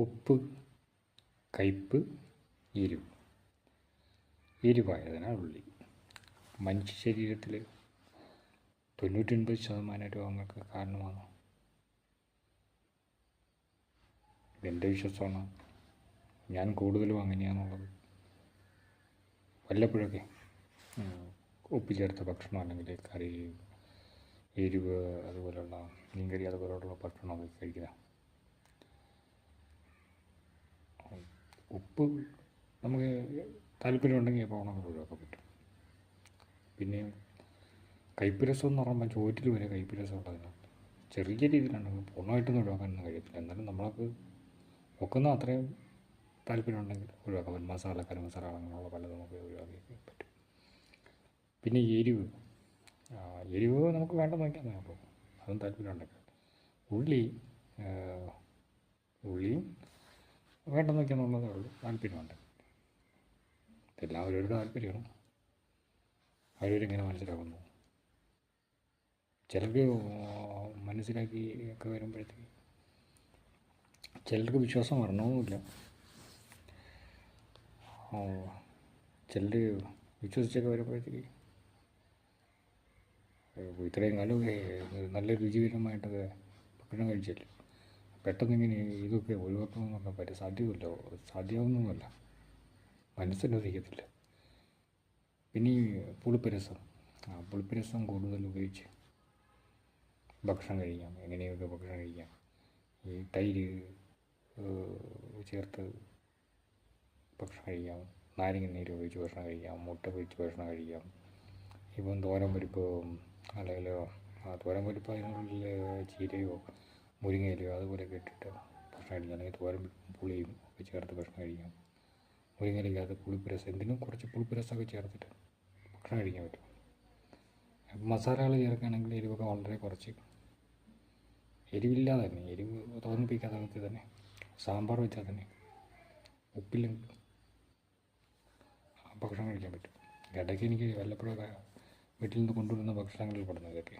ഉപ്പ് കയ്പ്പ് എരിവ്. എരിവായതിനാൽ ഉള്ളി. മനുഷ്യ ശരീരത്തിൽ തൊണ്ണൂറ്റൊൻപത് ശതമാനം രോഗങ്ങൾക്ക് കാരണമാണ്? എന്റെ വിശ്വാസമാണ്. ഞാൻ കൂടുതലും അങ്ങനെയാണുള്ളത്. വല്ലപ്പോഴൊക്കെ ഉപ്പ് ചേർത്ത ഭക്ഷണം അല്ലെങ്കിൽ കറി എരിവ് അതുപോലുള്ള മീൻകറി അതുപോലുള്ള ഭക്ഷണമൊക്കെ കഴിക്കുക. ഉപ്പ് നമുക്ക് താല്പര്യമുണ്ടെങ്കിൽ പോകണമെന്ന് ഒഴിവാക്കാൻ പറ്റും പിന്നെ കയ്പ്പ് രസം എന്ന് പറയുമ്പോൾ ചോറ്റിൽ വരെ കയ്പ്പ് ഉള്ളതിനാണ് ചെറിയ രീതിയിലുണ്ടെങ്കിൽ പൂർണമായിട്ടൊന്നും ഒഴിവാക്കാനൊന്നും കഴിയത്തില്ല. എന്നാലും നമ്മൾക്ക് ഒക്കുന്ന അത്രയും താല്പര്യമുണ്ടെങ്കിൽ ഒഴിവാക്കാൻ പറ്റും മസാല കറി മസാല അങ്ങനെയുള്ള പലതും നമുക്ക് ഒഴിവാക്കി പറ്റും. പിന്നെ എരിവ്. എരിവ് നമുക്ക് വേണ്ടെന്ന് നോക്കിയാൽ അപ്പോൾ അതും താല്പര്യമുണ്ടെങ്കിൽ. ഉള്ളി വേണ്ടെന്ന് വയ്ക്കാന്നുള്ളതേ ഉള്ളൂ. താല്പര്യമുണ്ട്. അവരവരുടെ താല്പര്യമാണ്. അവരവരെങ്ങനെ മനസ്സിലാക്കുന്നു. ചിലർക്ക് മനസ്സിലാക്കി ഒക്കെ വരുമ്പോഴത്തേക്ക് ചിലർക്ക് വിശ്വാസം വരണമെന്നില്ല. ചിലർ വിശ്വസിച്ചൊക്കെ വരുമ്പോഴത്തേക്ക് ഇത്രയും കാലം നല്ല രുചികരമായിട്ടൊക്കെ ഭക്ഷണം കഴിച്ചല്ലേ? പെട്ടെന്ന് ഇങ്ങനെ ഇതൊക്കെ ഒഴിവാക്കണമെന്നൊക്കെ പറ്റും സാധ്യമല്ല. സാധ്യമാവുന്നതല്ല മനസ്സിനൊരിക്കത്തില്ല പിന്നെ ഈ പുളിപ്പരസം. ആ പുളിപ്പരസം കൂടുതൽ ഉപയോഗിച്ച് ഭക്ഷണം കഴിക്കാം. എങ്ങനെയൊക്കെ ഭക്ഷണം കഴിക്കാം. ഈ തൈര് ചേർത്ത് ഭക്ഷണം കഴിക്കാം. നാരങ്ങ നീര് ഒഴിച്ച് ഭക്ഷണം കഴിക്കാം. മുട്ട പൊരിച്ച് ഭക്ഷണം കഴിക്കാം. ഇപ്പം തോരൻ പരിപ്പ് അല്ലെങ്കിൽ തോരൻ പരിപ്പ് അതിനുള്ളിൽ ചീരയോ മുരിങ്ങയിലയോ അതുപോലെയൊക്കെ ഇട്ടിട്ട് ഭക്ഷണം കഴിക്കാം അല്ലെങ്കിൽ തോരൻ പുളിയും ഒക്കെ ചേർത്ത് ഭക്ഷണം കഴിക്കാം മുരിങ്ങയിലില്ലാതെ പുളിപ്പ് രസം എന്തിനും കുറച്ച് പുളിപ്പ് രസമൊക്കെ ചേർത്തിട്ട് ഭക്ഷണം കഴിക്കാൻ പറ്റും മസാലകൾ ചേർക്കുകയാണെങ്കിൽ എരിവൊക്കെ വളരെ കുറച്ച്. എരിവില്ലാതെ തന്നെ എരിവ് തോന്നിപ്പിക്കാത്ത വിധത്തിൽ തന്നെ. സാമ്പാർ വെച്ചാൽ തന്നെ ഉപ്പില്ലെങ്കിൽ ഭക്ഷണം കഴിക്കാൻ പറ്റും. ഇടയ്ക്ക് എനിക്ക് വല്ലപ്പോഴൊക്കെ വീട്ടിൽ നിന്ന് കൊണ്ടുവരുന്ന ഭക്ഷണങ്ങളിൽ പെടുന്നത് ഇതൊക്കെ